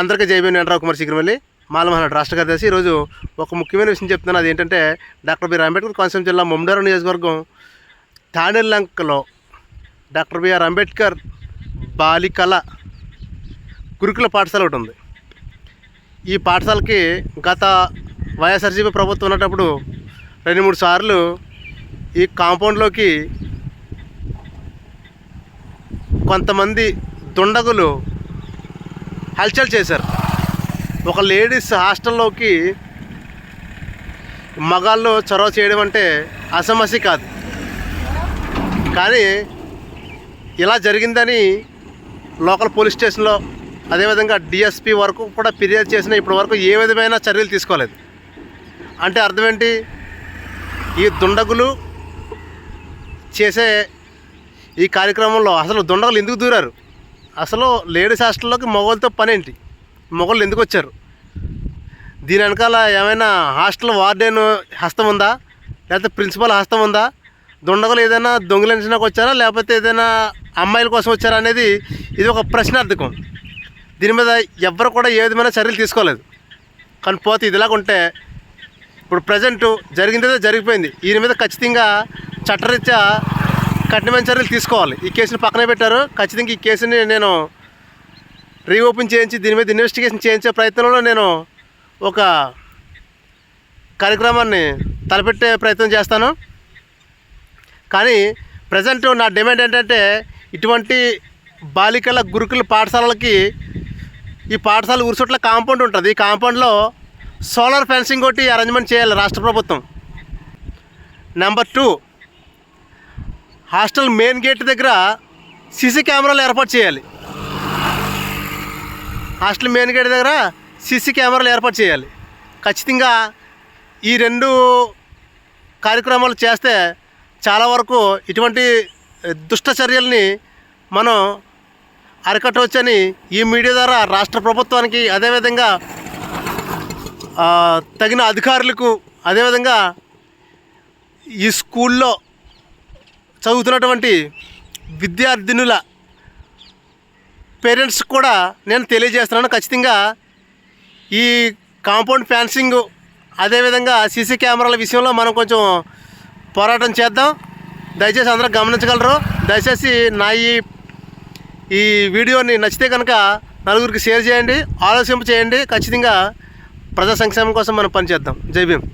అందరికీ జై భీమ్ కుమార్ శిఖరమల్లి మాలమహనాడు రాష్ట్ర కార్యదర్శి. ఈరోజు ఒక ముఖ్యమైన విషయం చెప్తున్నాను. అది ఏంటంటే డాక్టర్ బిఆర్ అంబేద్కర్ కోనసీమ జిల్లా ముమ్మిడారం నియోజకవర్గం తాణెల్లంకలో డాక్టర్ బిఆర్ అంబేద్కర్ బాలికల గురుకుల పాఠశాల ఒకటి ఉంది. ఈ పాఠశాలకి గత వైఎస్ఆర్సీపీ ప్రభుత్వం ఉన్నప్పుడు రెండు మూడు సార్లు ఈ కాంపౌండ్లోకి కొంతమంది దుండగులు హల్చల్ చేశారు. ఒక లేడీస్ హాస్టల్లోకి మగాళ్ళు చొరవ చేయడం అంటే అసమస్య కాదు. కానీ ఇలా జరిగిందని లోకల్ పోలీస్ స్టేషన్లో అదేవిధంగా డిఎస్పి వరకు కూడా ఫిర్యాదు చేసిన ఇప్పటి వరకు ఏ విధమైన చర్యలు తీసుకోలేదు. అంటే అర్థం ఏంటి? ఈ దుండగులు చేసే ఈ కార్యక్రమంలో అసలు దుండగులు ఎందుకు దూరారు? అసలు లేడీస్ హాస్టల్లోకి మొగోళ్ళతో పనేంటి? మొగోళ్ళు ఎందుకు వచ్చారు? దీని వెనకాల ఏమైనా హాస్టల్ వార్డెన్ హస్తం ఉందా? లేకపోతే ప్రిన్సిపల్ హస్తం ఉందా? దుండగలు ఏదైనా దొంగిలించడానికి వచ్చారా? లేకపోతే ఏదైనా అమ్మాయిల కోసం వచ్చారా అనేది ఇది ఒక ప్రశ్నార్థకం. దీని మీద ఎవ్వరు కూడా ఏ విధమైన చర్యలు తీసుకోలేదు. కానీ పోతే ఇదిలాగా ఉంటే ఇప్పుడు ప్రజెంట్ జరిగిందేదో జరిగిపోయింది. దీని మీద ఖచ్చితంగా చట్టరీత్యా కఠినమైన చర్యలు తీసుకోవాలి. ఈ కేసుని పక్కనే పెట్టారు. ఖచ్చితంగా ఈ కేసుని నేను రీఓపెన్ చేయించి దీని మీద ఇన్వెస్టిగేషన్ చేయించే ప్రయత్నంలో నేను ఒక కార్యక్రమాన్ని తలపెట్టే ప్రయత్నం చేస్తాను. కానీ ప్రజెంట్ నా డిమాండ్ ఏంటంటే ఇటువంటి బాలికల గురుకుల పాఠశాలలకి ఈ పాఠశాల ఉరుసుట్ల కాంపౌండ్ ఉంటుంది. ఈ కాంపౌండ్లో సోలార్ ఫెన్సింగ్ ఒకటి అరేంజ్మెంట్ చేయాలి రాష్ట్ర ప్రభుత్వం. Number two hostel main gate దగ్గర సీసీ కెమెరాలు ఏర్పాటు చేయాలి. హాస్టల్ మెయిన్ గేట్ దగ్గర సీసీ కెమెరాలు ఏర్పాటు చేయాలి. ఖచ్చితంగా ఈ రెండు కార్యక్రమాలు చేస్తే చాలా వరకు ఇటువంటి దుష్ట చర్యల్ని మనం అరికట్టవచ్చని ఈ మీడియా ద్వారా రాష్ట్ర ప్రభుత్వానికి అదేవిధంగా తగిన అధికారులకు అదేవిధంగా ఈ స్కూల్లో చదువుతున్నటువంటి విద్యార్థినుల పేరెంట్స్ కూడా నేను తెలియజేస్తున్నాను. ఖచ్చితంగా ఈ కాంపౌండ్ ఫెన్సింగ్ అదేవిధంగా సీసీ కెమెరాల విషయంలో మనం కొంచెం పోరాటం చేద్దాం. దయచేసి అందరూ గమనించగలరు. దయచేసి నా ఈ ఈ వీడియోని నచ్చితే కనుక నలుగురికి షేర్ చేయండి ఆలోచింప చేయండి. ఖచ్చితంగా ప్రజా సంక్షేమం కోసం మనం పనిచేద్దాం. జై భీమ్.